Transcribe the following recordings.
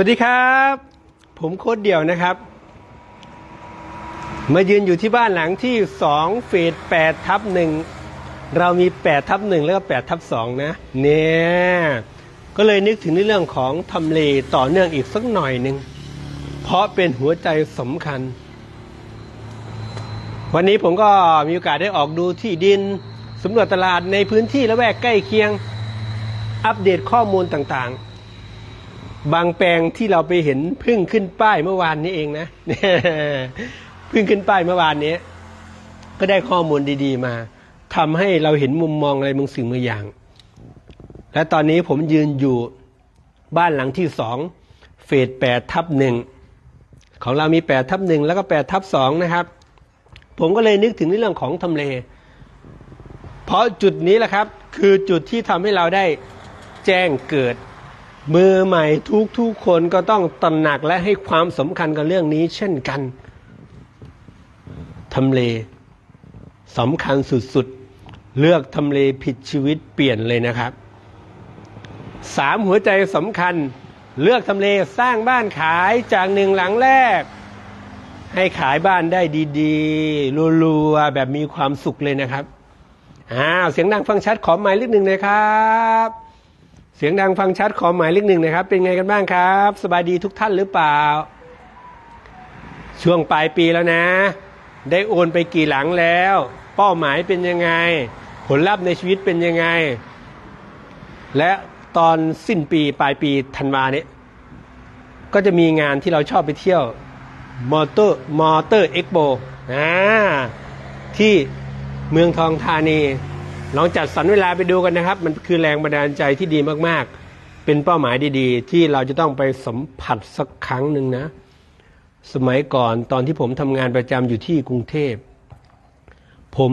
วัสดีครับ ผมโค้ดเดี่ยวนะครับ มายืนอยู่ที่บ้านหลังที่สองเฟสแปดทับหนึ่งเรามีแปดทับหนึ่งแล้วก็แปดทับสองนะ เนี่ย ก็เลยนึกถึงในเรื่องของทำเลต่อเนื่องอีกสักหน่อยหนึ่งเพราะเป็นหัวใจสำคัญ วันนี้ผมก็มีโอกาสได้ออกดูที่ดินสำรวจตลาดในพื้นที่และแวกใกล้เคียง อัปเดตข้อมูลต่างๆ บางแปลงที่เราไปเห็นพึ่งขึ้นป้ายเมื่อวานนี้เองนะพึ่งขึ้นป้ายเมื่อวานนี้ ก็ได้ข้อมูลดี ๆ มาทำให้เราเห็นมุมมองอะไรบางสิ่งบางอย่าง และตอนนี้ผมยืนอยู่บ้านหลังที่สองเฟสแปดทับหนึ่งของเรามีแปดทับหนึ่งแล้วก็แปดทับสองนะครับ ผมก็เลยนึกถึงเรื่องของทำเล เพราะจุดนี้แหละครับ คือจุดที่ทำให้เราได้แจ้งเกิด มือใหม่ทุกทุกคนก็ต้องตระหนักและให้ความสำคัญกับเรื่องนี้ เช่นกันทำเลสำคัญสุดๆ เลือกทำเลผิดชีวิตเปลี่ยนเลยนะครับสามหัวใจสำคัญ เลือกทำเลสร้างบ้านขายจากหนึ่งหลังแรก ให้ขายบ้านได้ดีๆรัวๆแบบมีความสุขเลยนะครับอ้าวเสียงดังฟังชัดขอหมายเลขหนึ่งเลยครับ เสียงดังฟังชัดขอหมายเลขหนึ่งนะครับ เป็นไงกันบ้างครับ สบายดีทุกท่านหรือเปล่า ช่วงปลายปีแล้วนะ ได้โอนไปกี่หลังแล้ว เป้าหมายเป็นยังไง ผลลัพธ์ในชีวิตเป็นยังไง และตอนสิ้นปีปลายปีธันวาเนี้ยก็จะมีงานที่เราชอบไปเที่ยวมอเตอร์มอเตอร์เอ็กโปอ่าที่เมืองทองธานี ลองจัดสรรเวลาไปดูกันนะครับ มันคือแรงบันดาลใจที่ดีมากๆ เป็นเป้าหมายดีๆ ที่เราจะต้องไปสัมผัสสักครั้งหนึ่งนะ สมัยก่อนตอนที่ผมทำงานประจำอยู่ที่กรุงเทพ ผม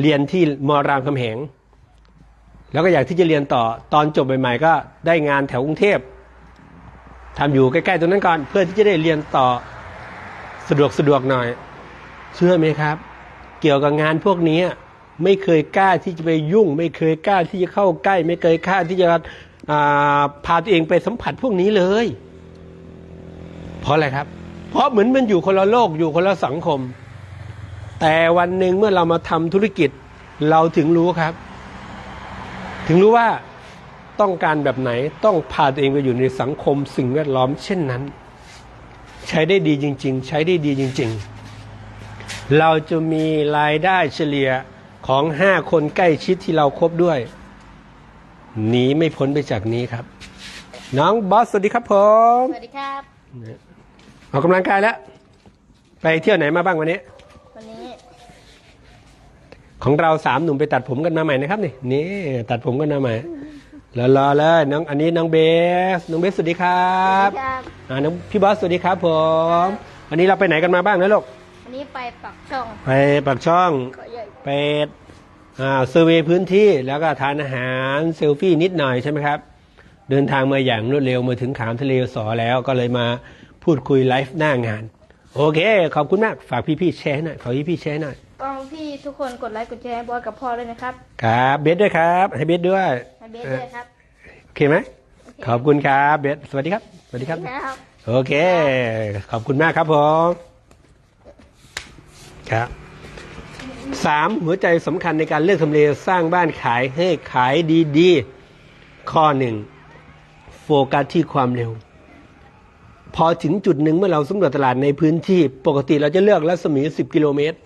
เรียนที่มรามคำแหง แล้วก็อยากที่จะเรียนต่อตอนจบใหม่ๆ ก็ได้งานแถวกรุงเทพทำอยู่ใกล้ๆตรงนั้นก่อนเพื่อที่จะได้เรียนต่อสะดวกสะดวกหน่อย เชื่อไหมครับ เกี่ยวกับงานพวกนี้ ไม่เคยกล้าที่จะไปยุ่ง ไม่เคยกล้าที่จะเข้าใกล้ ไม่เคยกล้าที่จะพาตัวเองไปสัมผัสพวกนี้เลย เพราะอะไรครับ เพราะเหมือนมันอยู่คนละโลกอยู่คนละสังคม แต่วันหนึ่งเมื่อเรามาทำธุรกิจ เราถึงรู้ครับ ถึงรู้ว่าต้องการแบบไหนต้องพาตัวเองไปอยู่ในสังคมสิ่งแวดล้อมเช่นนั้น ใช้ได้ดีจริง ๆ ใช้ได้ดีจริง ๆ เราจะมีรายได้เฉลี่ย ของห้าคนใกล้ชิดที่เราครบด้วยหนีไม่พ้นไปจากนี้ครับ น้องบอสสวัสดีครับผมสวัสดีครับออกกำลังกายแล้ว ไปเที่ยวไหนมาบ้างวันนี้ วันนี้ ของเราสามหนุ่มไปตัดผมกันมาใหม่นะครับนี่นี่ตัดผมกันมาใหม่แล้วรอเลยน้องอันนี้น้องเบสน้องเบสสวัสดีครับสวัสดีครับอ่าน้องพี่บอสสวัสดีครับผมวันนี้เราไปไหนกันมาบ้างนะลูก วันนี้ไปปักช่องไปปากช่องเกาะใหญ่ไปอ่าเซอร์เวย์พื้นที่แล้วก็ทานอาหารเซลฟี่นิดหน่อยใช่ไหมครับ เดินทางมาอย่างรวดเร็วมาถึงขามทะเลสอแล้วก็เลยมาพูดคุยไลฟ์หน้างาน โอเค ขอบคุณมาก ฝากพี่ๆแชร์ให้หน่อยขอพี่ๆแชร์ให้หน่อยก็พี่ทุกคนกดไลค์กดแชร์ให้บอสกับพ่อด้วยนะครับครับเบสด้วยครับให้เบสด้วยให้เบสด้วยครับโอเคไหมขอบคุณครับเบสสวัสดีครับสวัสดีครับ ครับ โอเค ขอบคุณมากครับผม ครับสามหัวใจสำคัญในการเลือกทำเลสร้างบ้านขายให้ขายดีๆ ข้อหนึ่งโฟกัสที่ความเร็ว พอถึงจุดหนึ่งเมื่อเราสำรวจตลาดในพื้นที่ปกติเราจะเลือกรัศมี 10 กิโลเมตร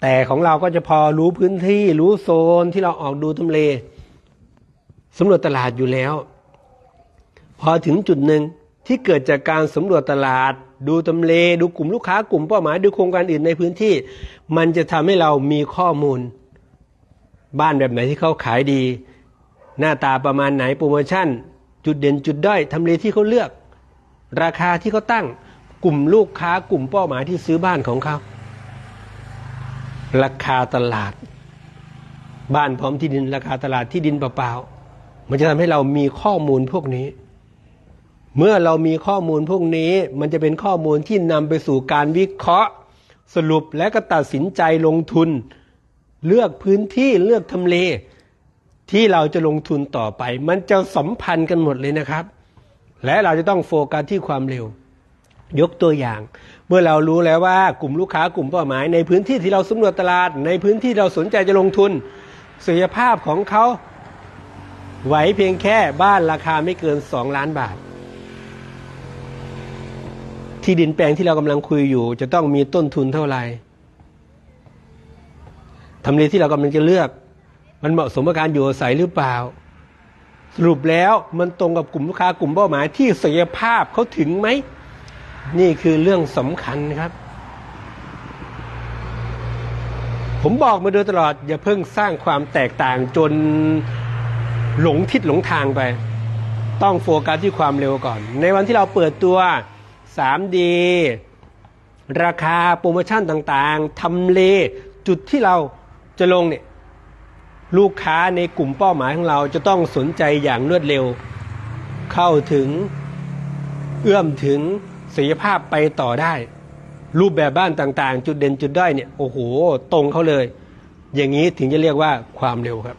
แต่ของเราก็จะพอรู้พื้นที่รู้โซนที่เราออกดูทำเลสำรวจตลาดอยู่แล้ว พอถึงจุดหนึ่งที่เกิดจากการสำรวจตลาด ดูตำเล ดูกลุ่มลูกค้ากลุ่มเป้าหมาย ดูโครงการอื่นในพื้นที่ มันจะทำให้เรามีข้อมูล บ้านแบบไหนที่เขาขายดี หน้าตาประมาณไหนโปรโมชั่น จุดเด่นจุดด้อยทำเลที่เขาเลือก ราคาที่เขาตั้งกลุ่มลูกค้ากลุ่มเป้าหมายที่ซื้อบ้านของเขาราคาตลาด บ้านพร้อมที่ดินราคาตลาดที่ดินเปล่าๆมันจะทำให้เรามีข้อมูลพวกนี้ เมื่อเรามีข้อมูลพวกนี้มันจะเป็นข้อมูลที่นำไปสู่การวิเคราะห์ สรุปและก็ตัดสินใจลงทุน เลือกพื้นที่เลือกทำเล ที่เราจะลงทุนต่อไป มันจะสัมพันธ์กันหมดเลยนะครับ และเราจะต้องโฟกัสที่ความเร็ว ยกตัวอย่าง เมื่อเรารู้แล้วว่ากลุ่มลูกค้ากลุ่มเป้าหมาย ในพื้นที่ที่เราสำรวจตลาด ในพื้นที่เราสนใจจะลงทุนศักยภาพของเขาไหวเพียงแค่บ้านราคาไม่เกิน 2 ล้านบาท ที่ดินแปลงที่เรากำลังคุยอยู่ จะต้องมีต้นทุนเท่าไหร่ทำเลที่เรากำลังจะเลือก มันเหมาะสมกับการอยู่อาศัยหรือเปล่า สรุปแล้วมันตรงกับกลุ่มลูกค้ากลุ่มเป้าหมายที่ศักยภาพเขาถึงไหม นี่คือเรื่องสำคัญครับ ผมบอกมาโดยตลอด อย่าเพิ่งสร้างความแตกต่างจนหลงทิศหลงทางไป ต้องโฟกัสที่ความเร็วก่อน ในวันที่เราเปิดตัว 3D ราคาโปรโมชั่นต่างๆทำเลจุดที่เราจะลงเนี่ยลูกค้าในกลุ่มเป้าหมายของเราจะต้องสนใจอย่างรวดเร็ว เข้าถึงเอื้อมถึงศักยภาพไปต่อได้ รูปแบบบ้านต่างๆ จุดเด่นจุดด้อยเนี่ยโอ้โหตรงเขาเลย อย่างนี้ถึงจะเรียกว่าความเร็วครับ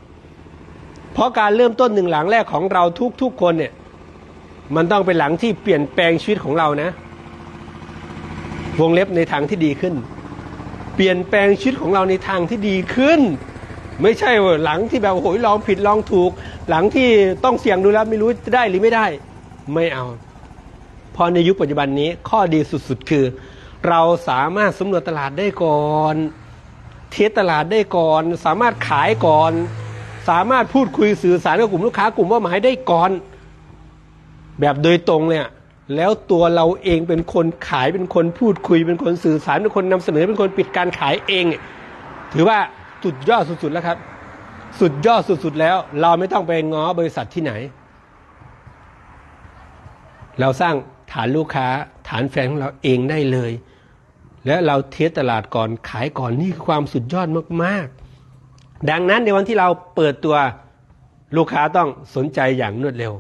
เพราะการเริ่มต้นหนึ่งหลังแรกของเราทุกๆคนเนี่ย มันต้องเป็นหลังที่เปลี่ยนแปลงชีวิตของเรานะ วงเล็บในทางที่ดีขึ้น เปลี่ยนแปลงชีวิตของเราในทางที่ดีขึ้น ไม่ใช่ว่าหลังที่แบบโอ้โหลองผิดลองถูก หลังที่ต้องเสี่ยงดูแล้วไม่รู้จะได้หรือไม่ได้ ไม่เอาพราะในยุคปัจจุบันนี้ข้อดีสุดๆ คือ เราสามารถสำรวจตลาดได้ก่อนเทสตลาดได้ก่อน สามารถขายก่อน สามารถพูดคุยสื่อสารกับกลุ่มลูกค้ากลุ่มเป้าหมายได้ก่อน แบบโดยตรงเนี่ยแล้วตัวเราเองเป็นคนขายเป็นคนพูดคุยเป็นคนสื่อสารเป็นคนนำเสนอเป็นคนปิดการขายเอง ถือว่าสุดยอดสุดๆแล้วครับ สุดยอดสุดๆแล้ว เราไม่ต้องไปง้อบริษัทที่ไหน เราสร้างฐานลูกค้าฐานแฟนของเราเองได้เลย และเราเทสตลาดก่อนขายก่อนนี่คือความสุดยอดมากๆ ดังนั้นในวันที่เราเปิดตัวลูกค้าต้องสนใจอย่างรวดเร็ว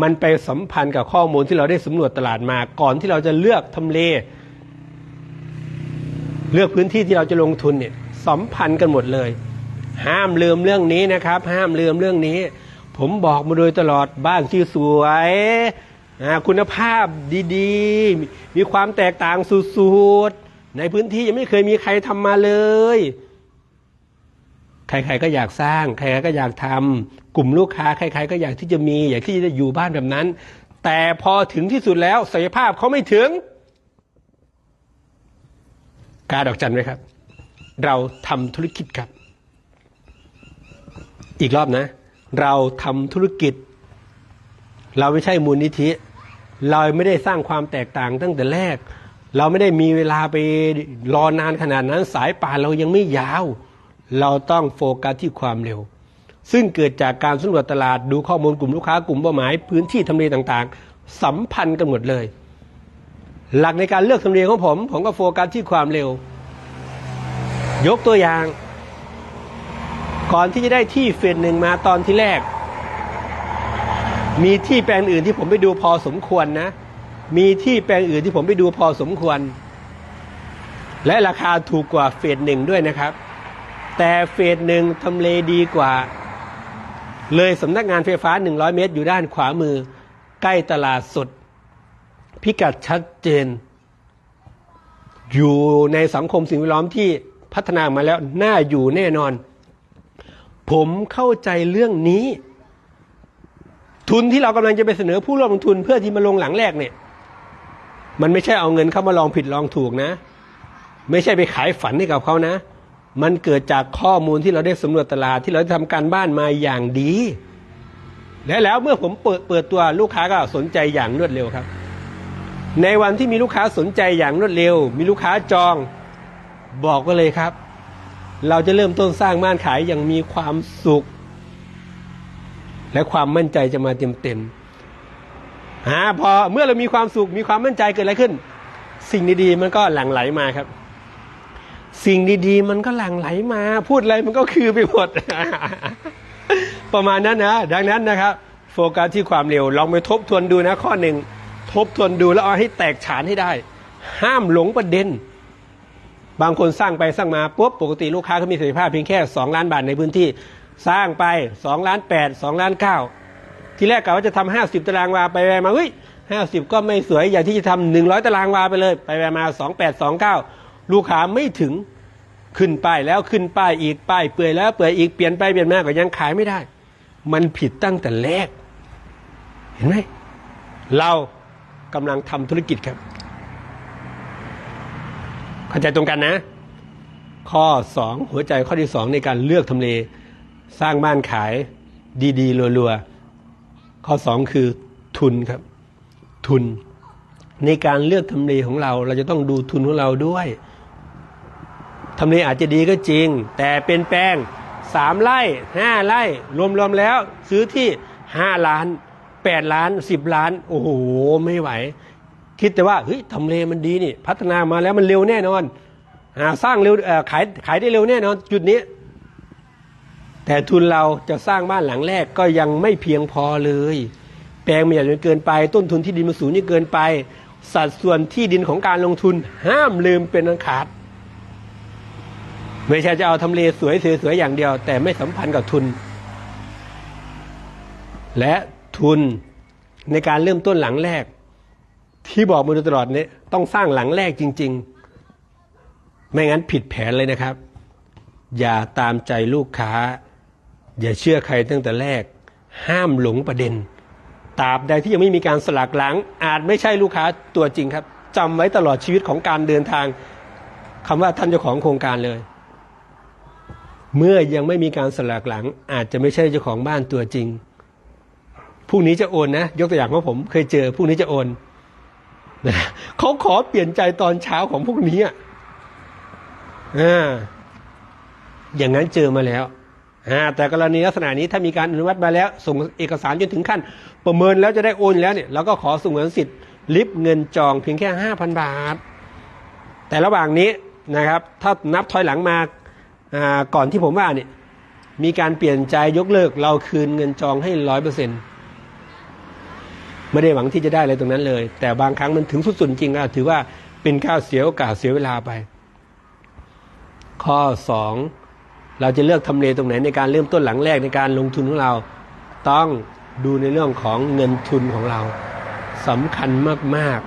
มันไปสัมพันธ์กับข้อมูลที่เราได้สำรวจตลาดมา ก่อนที่เราจะเลือกทำเล เลือกพื้นที่ที่เราจะลงทุนเนี่ยสัมพันธ์กันหมดเลย ห้ามลืมเรื่องนี้นะครับ ห้ามลืมเรื่องนี้ ผมบอกมาโดยตลอดบ้านที่สวยคุณภาพดีๆ มีมีความแตกต่างสุดๆ ในพื้นที่ยังไม่เคยมีใครทำมาเลย ใครๆก็อยากสร้าง ใครๆก็อยากทำกลุ่มลูกค้าใครๆก็อยากที่จะมี อยากที่จะอยู่บ้านแบบนั้น แต่พอถึงที่สุดแล้วศักยภาพเขาไม่ถึง กาดอกจันไว้ครับ เราทำธุรกิจครับ อีกรอบนะ เราทำธุรกิจ เราไม่ใช่มูลนิธิ เราไม่ได้สร้างความแตกต่างตั้งแต่แรก เราไม่ได้มีเวลาไปรอนานขนาดนั้น สายป่านเรายังไม่ยาว เราต้องโฟกัสที่ความเร็ว ซึ่งเกิดจากการสำรวจตลาดดูข้อมูลกลุ่มลูกค้ากลุ่มเป้าหมาย พื้นที่ทำเลต่างๆ สัมพันธ์กันหมดเลย หลักในการเลือกทำเลของผม ผมก็โฟกัสที่ความเร็ว ยกตัวอย่าง ก่อนที่จะได้ที่เฟสหนึ่งมาตอนที่แรก มีที่แปลงอื่นที่ผมไปดูพอสมควรนะ มีที่แปลงอื่นที่ผมไปดูพอสมควร และราคาถูกกว่าเฟสหนึ่งด้วยนะครับ แต่เฟสหนึ่งทำเลดีกว่า เลยสำนักงานไฟฟ้า 100 เมตร อยู่ด้านขวามือ ใกล้ตลาดสด พิกัดชัดเจน อยู่ในสังคมสิ่งแวดล้อมที่พัฒนามาแล้วน่าอยู่แน่นอน ผมเข้าใจเรื่องนี้ ทุนที่เรากำลังจะไปเสนอผู้ร่วมลงทุนเพื่อที่มาลงหลังแรกเนี่ย มันไม่ใช่เอาเงินเข้ามาลองผิดลองถูกนะ ไม่ใช่ไปขายฝันให้กับเขานะ มันเกิดจากข้อมูลที่เราได้สำรวจตลาดที่เราได้ทำการบ้านมาอย่างดี และแล้วเมื่อผมเปิดเปิดตัวลูกค้าก็สนใจอย่างรวดเร็วครับ ในวันที่มีลูกค้าสนใจอย่างรวดเร็ว มีลูกค้าจองบอกก็เลยครับ เราจะเริ่มต้นสร้างบ้านขายอย่างมีความสุข และความมั่นใจจะมาเต็มเต็มๆฮะพอเมื่อเรามีความสุขมีความมั่นใจเกิดอะไรขึ้น สิ่งดีๆมันก็หลั่งไหลมาครับ สิ่งดีๆ มันก็หลั่งไหลมา พูดอะไรมันก็คือไปหมด ประมาณนั้นนะ ดังนั้นนะครับ โฟกัสที่ความเร็ว ลองไปทบทวนดูนะข้อหนึ่ง ทบทวนดูแล้วเอาให้แตกฉานให้ได้ ห้ามหลงประเด็น บางคนสร้างไปสร้างมาปุ๊บปกติลูกค้าเขามีศักยภาพเพียงแค่ 2 ล้านบาทในพื้นที่ สร้างไป2ล้าน8 2ล้าน9ที่แรกกะว่าจะทำ 50 ตารางวาไปมาเฮ้ย50 ก็ไม่สวย อย่างที่จะทำ 100 ตารางวาไปเลย ไปมา 28 29 ลูกค้าไม่ถึงขึ้นป้ายแล้วขึ้นป้ายอีกป้ายเปื่อยแล้วเปื่อยอีกเปลี่ยนไปเปลี่ยนมาก็ยังขายไม่ได้ มันผิดตั้งแต่แรก เห็นไหมเรากำลังทำธุรกิจครับ เข้าใจตรงกันนะ ข้อ 2 หัวใจข้อที่ 2 ในการเลือกทำเล สร้างบ้านขายดีๆรัวๆ ข้อ 2 คือทุนครับ ทุน ในการเลือกทำเลของเรา เราจะต้องดูทุนของเราด้วย ทำเลอาจจะดีก็จริง แต่เป็นแปลงสามไร่ห้าไร่รวมๆแล้วซื้อที่ห้าล้านแปดล้านสิบล้าน โอ้โห ไม่ไหว คิดแต่ว่าเฮ้ยทำเลมันดีนี่ พัฒนามาแล้วมันเร็วแน่นอนอาสร้างเร็วขายขายได้เร็วแน่นอน จุดนี้ แต่ทุนเราจะสร้างบ้านหลังแรกก็ยังไม่เพียงพอเลย แปลงมันใหญ่จนเกินไป ต้นทุนที่ดินมันสูงจนเกินไป สัดส่วนที่ดินของการลงทุนห้ามลืมเป็นอันขาด ไม่ใช่จะเอาทำเลสวยสวยๆอย่างเดียว แต่ไม่สัมพันธ์กับทุน และทุนในการเริ่มต้นหลังแรก ที่บอกมาโดยตลอดเนี่ยต้องสร้างหลังแรกจริง ๆ ไม่งั้นผิดแผนเลยนะครับ อย่าตามใจลูกค้า อย่าเชื่อใครตั้งแต่แรก ห้ามหลงประเด็นตราบใดที่ยังไม่มีการสลักหลัง อาจไม่ใช่ลูกค้าตัวจริงครับจำไว้ตลอดชีวิตของการเดินทางคำว่าท่านเจ้าของโครงการเลย เมื่อยังไม่มีการสลักหลัง อาจจะไม่ใช่เจ้าของบ้านตัวจริงพรุ่งนี้จะโอนนะ ยกตัวอย่างว่าผมเคยเจอพรุ่งนี้จะโอนนะเขาขอเปลี่ยนใจตอนเช้าของพวกนี้อะอ่าอย่างนั้นเจอมาแล้วแต่กรณีลักษณะนี้ถ้ามีการอนุมัติมาแล้ว ส่งเอกสารจนถึงขั้น ประเมินแล้วจะได้โอนแล้วเนี่ยเราก็ขอส่งเงินสิทธิ์ลิฟเงินจองเพียงแค่ห้าพันบาท แต่ระหว่างนี้นะครับ ถ้านับถอยหลังมา ก่อนที่ผมว่าเนี่ยมีการเปลี่ยนใจยกเลิกเราคืนเงินจองให้ร้อยเปอร์เซ็นต์ไม่ได้หวังที่จะได้อะไรตรงนั้นเลย แต่บางครั้งมันถึงสุดสุดจริงก็ถือว่าเป็นข้าวเสียโอกาสเสียเวลาไป ข้อสองเราจะเลือกทำเลตรงไหนในการเริ่มต้นหลังแรกในการลงทุนของเรา ต้องดูในเรื่องของเงินทุนของเราสำคัญมาก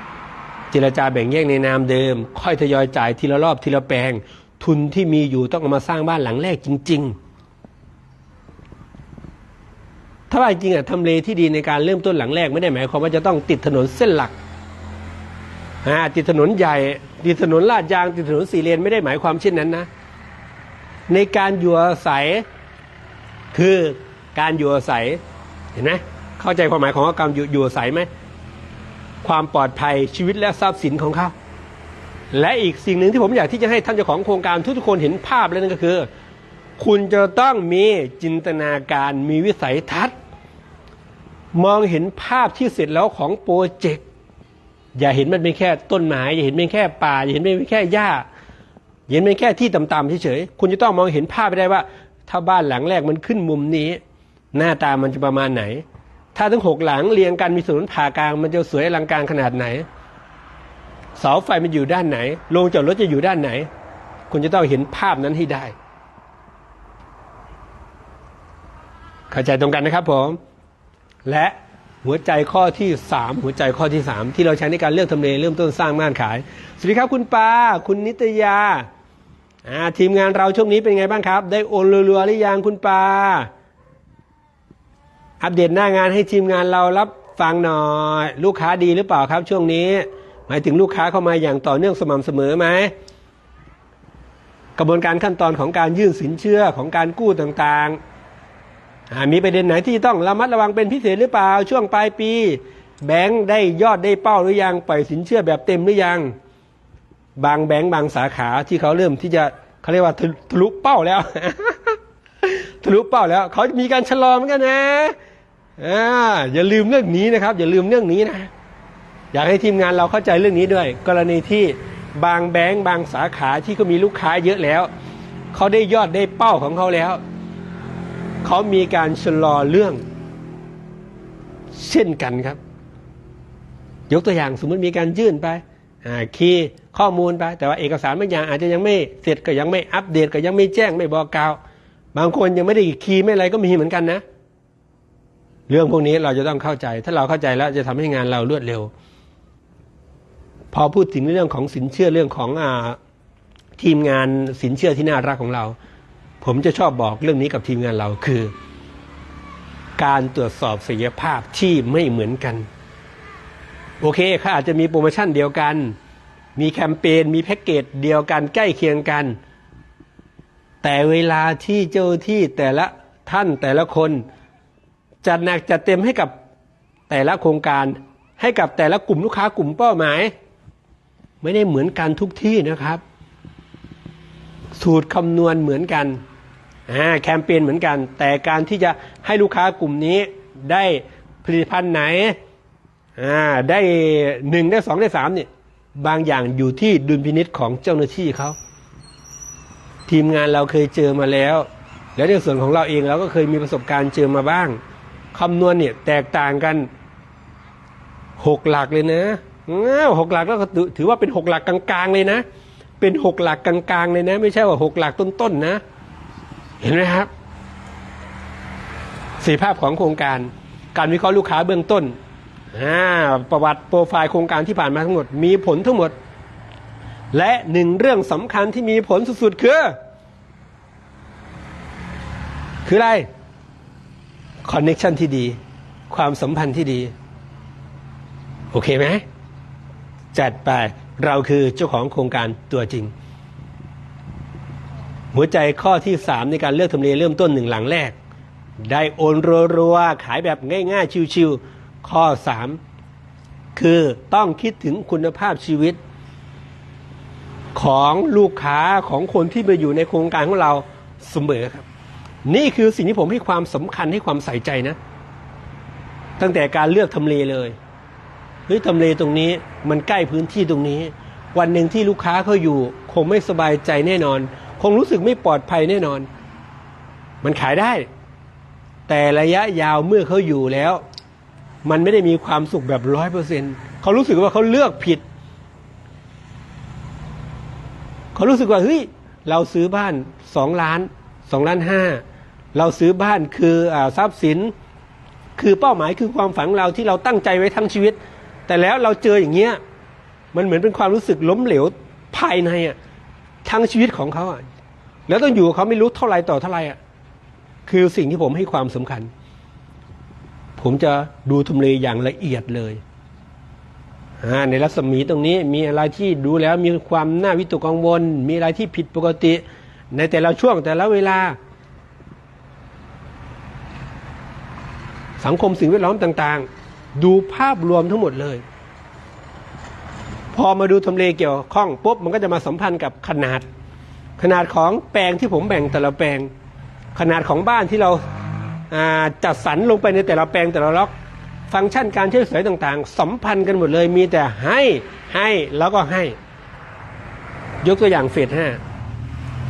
ๆ เจรจาแบ่งแยกในนามเดิม ค่อยทยอยจ่ายทีละรอบทีละแปลง ทุนที่มีอยู่ต้องเอามาสร้างบ้านหลังแรกจริง ๆ ถ้าว่าจริงๆอะทำเลที่ดีในการเริ่มต้นหลังแรกไม่ได้หมายความว่าจะต้องติดถนนเส้นหลักติดถนนใหญ่ ติดถนนลาดยาง ติดถนนสี่เลนไม่ได้หมายความเช่นนั้นนะ ในการอยู่อาศัยคือการอยู่อาศัยเห็นไหมเข้าใจความหมายของการอยู่อยู่อาศัยไหมความปลอดภัยชีวิตและทรัพย์สินของเขา และอีกสิ่งหนึ่งที่ผมอยากที่จะให้ท่านเจ้าของโครงการทุกๆคนเห็นภาพเลยนั่นก็คือ คุณจะต้องมีจินตนาการมีวิสัยทัศน์ มองเห็นภาพที่เสร็จแล้วของโปรเจกต์อย่าเห็นมันเป็นแค่ต้นไม้อย่าเห็นเป็นแค่ป่าอย่าเห็นเป็นแค่หญ้าเห็นเป็นแค่ที่ต่ำๆเฉยๆคุณจะต้องมองเห็นภาพไปได้ว่า ถ้าบ้านหลังแรกมันขึ้นมุมนี้ หน้าตามันจะประมาณไหน ถ้าทั้งหกหลังเรียงกันมีถนนผ่ากลาง มันจะสวยอลังการขนาดไหน เสาไฟมันอยู่ด้านไหน โรงจอดรถจะอยู่ด้านไหน คุณจะต้องเห็นภาพนั้นให้ได้ เข้าใจตรงกันนะครับผม และหัวใจข้อที่สามหัวใจข้อที่สามที่เราใช้ในการเลือกทำเลเริ่มต้นสร้างบ้านขาย สวัสดีครับคุณปาคุณนิตยาอ่าทีมงานเราช่วงนี้เป็นไงบ้างครับ ได้โอนรัวๆหรือยังคุณปาอัปเดตหน้างานให้ทีมงานเรารับฟังหน่อย ลูกค้าดีหรือเปล่าครับช่วงนี้ หมายถึงลูกค้าเข้ามาอย่างต่อเนื่องสม่ำเสมอไหมกระบวนการขั้นตอนของการยื่นสินเชื่อของการกู้ต่างๆ มีประเด็นไหนที่ต้องระมัดระวังเป็นพิเศษหรือเปล่า ช่วงปลายปี แบงค์ได้ยอดได้เป้าหรือยังปล่อยสินเชื่อแบบเต็มหรือยัง บางแบงค์บางสาขาที่เขาเริ่มที่จะเขาเรียกว่าทะทะลุเป้าแล้วทะลุเป้าแล้วเขามีการชะลอเหมือนกันนะอ่าอย่าลืมเรื่องนี้นะครับ อย่าลืมเรื่องนี้นะ อยากให้ทีมงานเราเข้าใจเรื่องนี้ด้วย กรณีที่บางแบงค์บางสาขาที่ก็มีลูกค้าเยอะแล้วเขาได้ยอดได้เป้าของเขาแล้วเขามีการชะลอเรื่อง เช่นกันครับ ยกตัวอย่างสมมติมีการยื่นไปคีย์ข้อมูลไป แต่ว่าเอกสารบางอย่างอาจจะยังไม่เสร็จก็ยังไม่อัปเดตก็ยังไม่แจ้งไม่บอกกล่าวบางคนยังไม่ได้คีย์ไม่อะไรก็มีเหมือนกันนะ เรื่องพวกนี้เราจะต้องเข้าใจ ถ้าเราเข้าใจแล้วจะทำให้งานเรารวดเร็ว พอพูดถึงเรื่องของสินเชื่อเรื่องของอทีมงานสินเชื่อที่น่ารักของเรา ผมจะชอบบอกเรื่องนี้กับทีมงานเราคือ การตรวจสอบศักยภาพที่ไม่เหมือนกัน โอเคเขาอาจจะมีโปรโมชั่นเดียวกัน มีแคมเปญมีแพ็กเกจเดียวกันใกล้เคียงกัน แต่เวลาที่เจ้าที่แต่ละท่านแต่ละคนจัดหนักจัดเต็มให้กับแต่ละโครงการให้กับแต่ละกลุ่มลูกค้ากลุ่มเป้าหมาย ไม่ได้เหมือนกันทุกที่นะครับ สูตรคำนวณเหมือนกันแคมเปญเหมือนกัน แต่การที่จะให้ลูกค้ากลุ่มนี้ได้ผลิตภัณฑ์ไหนได้หนึ่งได้สองได้สามเนี่ยบางอย่างอยู่ที่ดุลพินิษของเจ้าหน้าที่เขาทีมงานเราเคยเจอมาแล้ว แล้วในส่วนของเราเองเราก็เคยมีประสบการณ์เจอมาบ้างคำนวณเนี่ยแตกต่างกันหกหลักเลยนะ หกหลักแล้วก็ถือว่าเป็นหกหลักกลางๆเลยนะ เป็นหกหลักกลางๆเลยนะ ไม่ใช่ว่าหกหลักต้นๆนะ เห็นไหมครับสีภาพของโครงการ การวิเคราะห์ลูกค้าเบื้องต้นประวัติโปรไฟล์โครงการที่ผ่านมาทั้งหมด มีผลทั้งหมด และหนึ่งเรื่องสำคัญที่มีผลสุดๆคือ คืออะไรคอนเน็ชันที่ดี ความสัมพันธ์ที่ดี โอเคไหม จัดไปเราคือเจ้าของโครงการตัวจริง หัวใจข้อที่ 3 ในการเลือกทำเลเริ่มต้นหนึ่งหลังแรก ได้โอนรัวๆขายแบบง่าย ๆ ชิวๆข้อ 3 คือต้องคิดถึงคุณภาพชีวิต ของลูกค้าของคนที่มาอยู่ในโครงการของเราเสมอครับ นี่คือสิ่งที่ผมให้ความสำคัญให้ความใส่ใจนะ ตั้งแต่การเลือกทำเลเลย ฮ้ยทำเลตรงนี้มันใกล้พื้นที่ตรงนี้ วันหนึ่งที่ลูกค้าเขาอยู่ คงไม่สบายใจแน่นอน คงรู้สึกไม่ปลอดภัยแน่นอน มันขายได้ แต่ระยะยาวเมื่อเขาอยู่แล้ว มันไม่ได้มีความสุขแบบร้อยเปอร์เซ็นเขารู้สึกว่าเขาเลือกผิด เขารู้สึกว่าเฮ้ยเราซื้อบ้านสองล้านสองล้านห้าเราซื้อบ้านคืออทรัพย์สิน คือเป้าหมายคือความฝันเราที่เราตั้งใจไว้ทั้งชีวิต แต่แล้วเราเจออย่างเงี้ยมันเหมือนเป็นความรู้สึกล้มเหลวภายในอะทั้งชีวิตของเขาอะแล้วต้องอยู่กับเขาไม่รู้เท่าไรต่อเท่าไรอะคือสิ่งที่ผมให้ความสำคัญ ผมจะดูทำเลอย่างละเอียดเลยในรัศมีตรงนี้มีอะไรที่ดูแล้วมีความน่าวิตกกังวล มีอะไรที่ผิดปกติ ในแต่ละช่วงแต่ละเวลา สังคมสิ่งแวดล้อมต่าง ๆ ดูภาพรวมทั้งหมดเลย พอมาดูทำเลเกี่ยวข้องปุ๊บมันก็จะมาสัมพันธ์กับขนาด ขนาดของแปลงที่ผมแบ่งแต่ละแปลง ขนาดของบ้านที่เราาจัดสรรลงไปในแต่ละแปลงแต่ละล็อก ฟังก์ชันการใช้สอยต่างๆ สัมพันธ์กันหมดเลยมีแต่ให้ให้แล้วก็ให้ ยกตัวอย่างเฟสห้า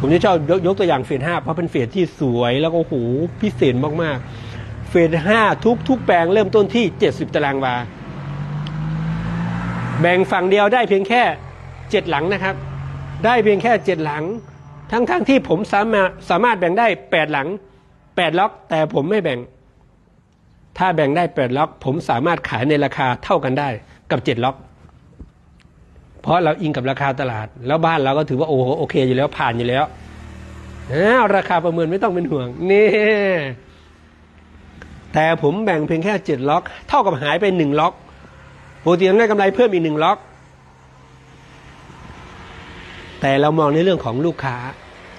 ผมจะชอบยกยกตัวอย่างเฟสห้าเพราะเป็นเฟสที่สวยแล้วก็โอ้โหพิเศษมากๆ เฟสห้าทุกทุกแปลงเริ่มต้นที่ 70 ตารางวา แบ่งฝั่งเดียวได้เพียงแค่เจ็ดหลังนะครับ ได้เพียงแค่เจ็ดหลัง ทั้งๆทที่ผมสามารถสามารถแบ่งได้แปดหลังแปดล็อก แต่ผมไม่แบ่ง ถ้าแบ่งได้แปดล็อก ผมสามารถขายในราคาเท่ากันได้กับเจ็ดล็อก เพราะเราอิงกับราคาตลาด แล้วบ้านเราก็ถือว่าโอ้โหโอเคอยู่แล้วผ่านอยู่แล้วอ้าวราคาประเมินไม่ต้องเป็นห่วงนี่ แต่ผมแบ่งเพียงแค่เจ็ดล็อก เท่ากับหายไปหนึ่งล็อกปกติต้องได้กำไรเพิ่มอีกหนึ่งล็อก แต่เรามองในเรื่องของลูกค้า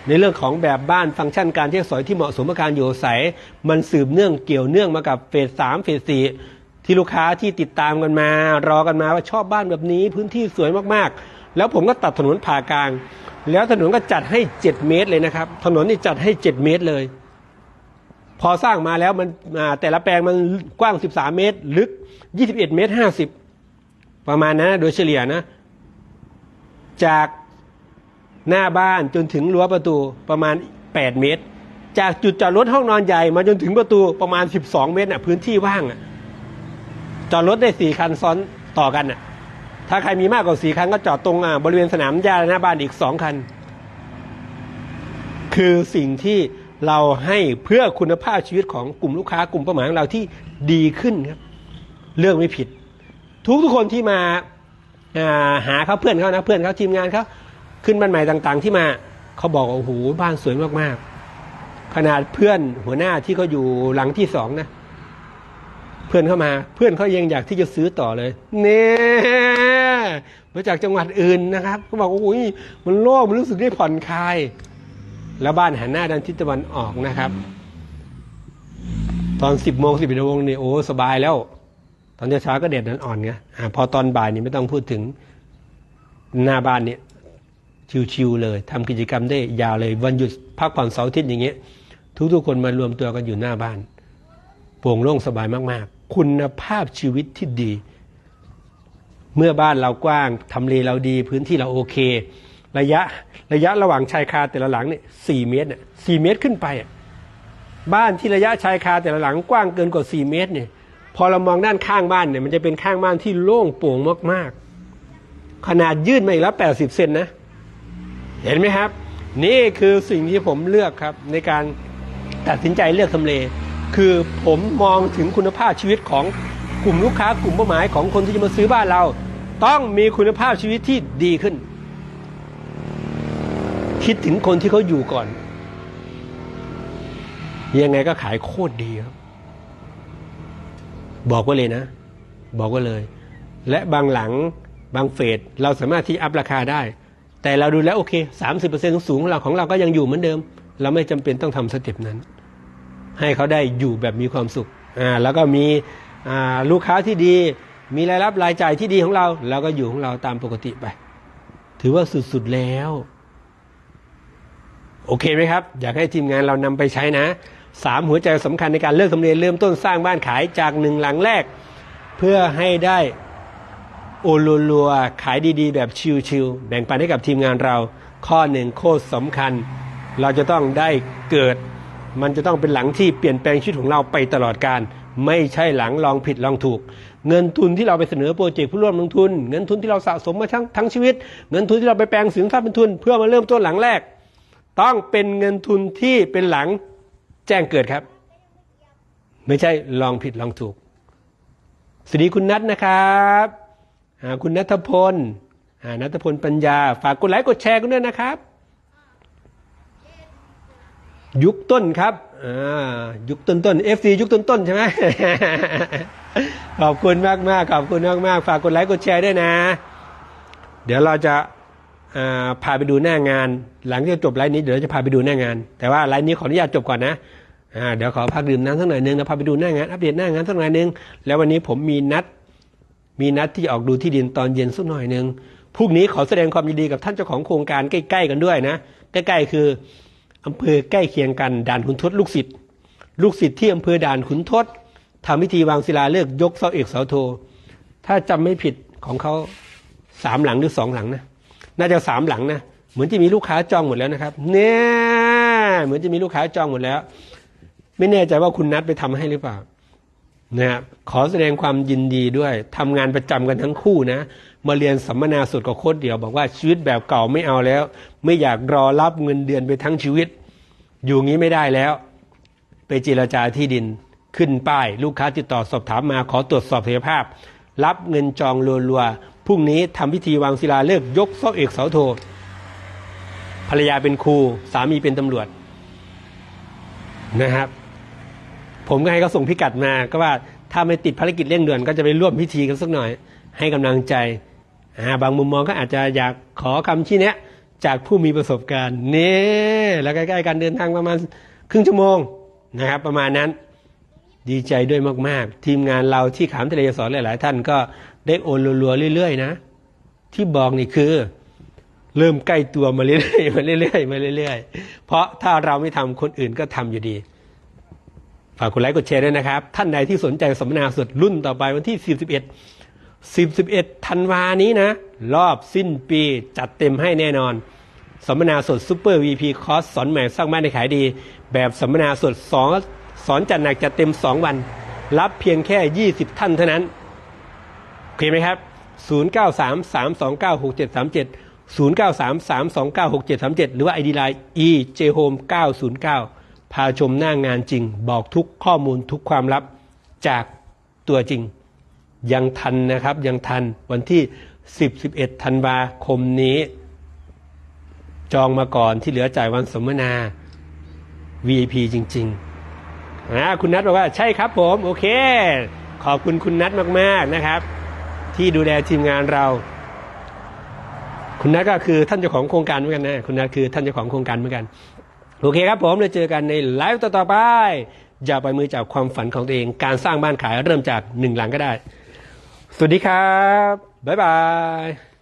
ในเรื่องของแบบบ้านฟังก์ชันการเทียวสอยที่เหมาะสมกับการอยู่อาศัย มันสืบเนื่องเกี่ยวเนื่องมากับเฟสสามเฟสสี่ที่ลูกค้าที่ติดตามกันมา รอกันมาว่าชอบบ้านแบบนี้ พื้นที่สวยมากๆ แล้วผมก็ตัดถนนผ่ากลาง แล้วถนนก็จัดให้ 7 เมตรเลยนะครับ ถนนนี่จัดให้ 7 เมตรเลย พอสร้างมาแล้วมันแต่ละแปลงมันกว้าง 13 เมตร ลึก 21 เมตร 50 ประมาณนะโดยเฉลี่ยนะ จากหน้าบ้านจนถึงรั้วประตูประมาณ 8 เมตร จากจุดจอดรถห้องนอนใหญ่มาจนถึงประตูประมาณ 12 เมตรน่ะพื้นที่ว่างอะจอดรถได้สี่คันซ้อนต่อกันอะ ถ้าใครมีมากกว่าสี่คันก็จอดตรงอ่าบริเวณสนามหญ้าหน้าบ้านอีกสองคัน คือสิ่งที่ เราให้เพื่อคุณภาพชีวิตของกลุ่มลูกค้ากลุ่มเป้าหมายของเราที่ดีขึ้นครับ เรื่องไม่ผิด ทุกทุกคนที่มาาหาเขาเพื่อนเขานะเพื่อนเขาทีมงานเขาขึ้นบ้านใหม่ต่าง ๆ ที่มาเขาบอกโอ้โหบ้านสวยมากๆ ขนาดเพื่อนหัวหน้าที่เขาอยู่หลังที่สองนะเพื่อนเข้ามา เพื่อนเขายังอยากที่จะซื้อต่อเลยเนี่ยมาจากจังหวัดอื่นนะครับเขาบอกโอ้ยมันโล่งมันรู้สึกได้ผ่อนคลาย แล้วบ้านหันหน้าด้านทิศตะวันออกนะครับ ตอนสิบโมงสิบเอ็ดโมงนี่โอ้สบายแล้ว ตอนเช้าก็เด็ดนั้นอ่อนไงอ่าพอตอนบ่ายนี่ไม่ต้องพูดถึงหน้าบ้านเนี่ยชิวๆเลยทำกิจกรรมได้ยาวเลยวันหยุดพักผ่อนเสาร์อาทิตย์อย่างเงี้ย ทุกๆคนมารวมตัวกันอยู่หน้าบ้านโปร่งโล่งสบายมากๆ คุณภาพชีวิตที่ดี เมื่อบ้านเรากว้างทำเลเราดี พื้นที่เราโอเค ระยะระยะระหว่างชายคาแต่ละหลังเนี่ยสี่เมตรเนี่ยสี่เมตรขึ้นไปอะบ้านที่ระยะชายคาแต่ละหลังกว้างเกินกว่าสี่เมตรเนี่ยพอเรามองด้านข้างบ้านเนี่ยมันจะเป็นข้างบ้านที่โล่งโปร่งมากๆ ขนาดยื่นมาอีกแล้วแปดสิบเซนนะ เห็นไหมครับ นี่คือสิ่งที่ผมเลือกครับ ในการตัดสินใจเลือกทำเล คือผมมองถึงคุณภาพชีวิตของกลุ่มลูกค้ากลุ่มเป้าหมายของคนที่จะมาซื้อบ้านเรา ต้องมีคุณภาพชีวิตที่ดีขึ้น คิดถึงคนที่เขาอยู่ก่อน ยังไงก็ขายโคตรดีครับ บอกไว้เลยนะ บอกไว้เลย และบางหลังบางเฟสเราสามารถที่อัพราคาได้ แต่เราดูแล้วโอเคสามสิบเปอร์เซ็นต์สูงของเราของเราก็ยังอยู่เหมือนเดิม เราไม่จำเป็นต้องทำสเต็ปนั้น ให้เขาได้อยู่แบบมีความสุขอ่าแล้วก็มีอ่าลูกค้าที่ดี มีรายรับรายจ่ายที่ดีของเรา เราก็อยู่ของเราตามปกติไป ถือว่าสุดๆแล้ว โอเคไหมครับ อยากให้ทีมงานเรานำไปใช้นะสามหัวใจสำคัญในการเลือกทำเลเริ่มต้นสร้างบ้านขายจากหนึ่งหลังแรก เพื่อให้ได้โอลัวลัวขายดีๆ แบบชิวๆแบ่งปันให้กับทีมงานเรา ข้อหนึ่งโคตรสำคัญ เราจะต้องได้เกิด มันจะต้องเป็นหลังที่เปลี่ยนแปลงชีวิตของเราไปตลอดการ ไม่ใช่หลังลองผิดลองถูก เงินทุนที่เราไปเสนอโปรเจกต์ผู้ร่วมลงทุน เงินทุนที่เราสะสมมาทั้งทั้งชีวิต เงินทุนที่เราไปแปลงสินทรัพย์เป็นทุน เพื่อมาเริ่มต้นหลังแรก ต้องเป็นเงินทุนที่เป็นหลังแจ้งเกิดครับ ไม่ใช่ลองผิดลองถูก สวัสดีคุณนัทนะครับคุณนัทพลนัทพลปัญญา ฝากกดไลค์กดแชร์กันด้วยนะครับ ยุคต้นครับยุคต้นต้น FC ยุคต้นต้นใช่ไหมขอบคุณมากมากขอบคุณมากมากฝากกดไลค์กดแชร์ด้วยนะ เดี๋ยวเราจะ พาไปดูหน้างาน หลังจากจบไลฟ์นี้เดี๋ยวจะพาไปดูหน้างาน แต่ว่าไลฟ์นี้ขออนุญาตจบก่อนนะเดี๋ยวขอพักดื่มน้ำสักหน่อยนึงแล้วพาไปดูหน้างานอัปเดตหน้างานสักหน่อยนึงแล้ววันนี้ผมมีนัด มีนัดที่ออกดูที่ดินตอนเย็นสักหน่อยนึงพรุ่งนี้ขอแสดงความยินดีกับท่านเจ้าของโครงการใกล้ๆกันด้วยนะใกล้ๆคืออำเภอใกล้เคียงกันด่านขุนทดลูกศิษย์ลูกศิษย์ที่อำเภอด่านขุนทดทำพิธีวางศิลาฤกษ์ยกเสาเอกเสาโท ถ้าจำไม่ผิดของเขาสามหลังหรือสองหลังนะ น่าจะสามหลังนะเหมือนจะมีลูกค้าจองหมดแล้วนะครับ เนี่ยเหมือนจะมีลูกค้าจองหมดแล้ว ไม่แน่ใจว่าคุณนัดไปทำให้หรือเปล่านะครับขอแสดงความยินดีด้วยทำงานประจำกันทั้งคู่นะ มาเรียนสัมมนาสุดกับโค้ดเดียว บอกว่าชีวิตแบบเก่าไม่เอาแล้ว ไม่อยากรอรับเงินเดือนไปทั้งชีวิต อยู่งี้ไม่ได้แล้ว ไปเจรจาที่ดินขึ้นป้าย ลูกค้าติดต่อสอบถามมาขอตรวจสอบศักยภาพ รับเงินจองรัวๆ พรุ่งนี้ทำพิธีวางศิลาฤกษ์ยกเสาเอกเสาโท ภรรยาเป็นครูสามีเป็นตำรวจนะครับ ผมก็ให้เขาส่งพิกัดมาก็ว่าถ้าไม่ติดภารกิจเร่งด่วนก็จะไปร่วมพิธีกันสักหน่อย ให้กำลังใจาบางมุมมองก็อาจจะอยากขอคำชี้แนะจากผู้มีประสบการณ์นี่แล้วใกล้ๆการเดินทางประมาณครึ่งชั่วโมงนะครับ ประมาณนั้นดีใจด้วยมาก ๆ ทีมงานเราที่ขามทะเลสอนหลาย ๆ ท่านก็ ได้โอนรัวๆเรื่อยๆนะ ที่บอกนี่คือ เริ่มใกล้ตัวมาเรื่อยๆมาเรื่อยๆมาเรื่อยๆ เพราะถ้าเราไม่ทำคนอื่นก็ทำอยู่ดี ฝากกดไลค์กดแชร์ด้วยนะครับ ท่านใดที่สนใจสัมมนาสุดรุ่นต่อไปวันที่ 41 11ธันวานี้นะ รอบสิ้นปีจัดเต็มให้แน่นอนสัมมนาสดซูเปอร์ VP คอร์สสอนใหม่สร้างบ้านในขายดี แบบสัมมนาสดสอนสอนจัดหนักจัดเต็ม 2 วัน รับเพียงแค่ 20 ท่านเท่านั้น โอเคไหมครับ 093 329 6737 093 329 6737 หรือว่า ID Line EJHome 909 พาชมหน้างานจริง บอกทุกข้อมูลทุกความลับจากตัวจริง ยังทันนะครับยังทันวันที่ 10 11ธันวาคมนี้ จองมาก่อนที่เหลือจ่ายวันสมนา VIP จริงๆอ่าคุณนัทบอกว่าใช่ครับผม โอเค ขอบคุณคุณนัทมาก ๆ นะครับ ที่ดูแลทีมงานเรา คุณนัทก็คือท่านเจ้าของโครงการเหมือนกันนะคุณนัทคือท่านเจ้าของโครงการเหมือนกัน โอเคครับผมเราเจอกันในไลฟ์ต่อๆไปอย่าปล่อยมือจากความฝันของตัวเอง การสร้างบ้านขายเริ่มจากหนึ่งหลังก็ได้ สวัสดีครับ บ๊ายบาย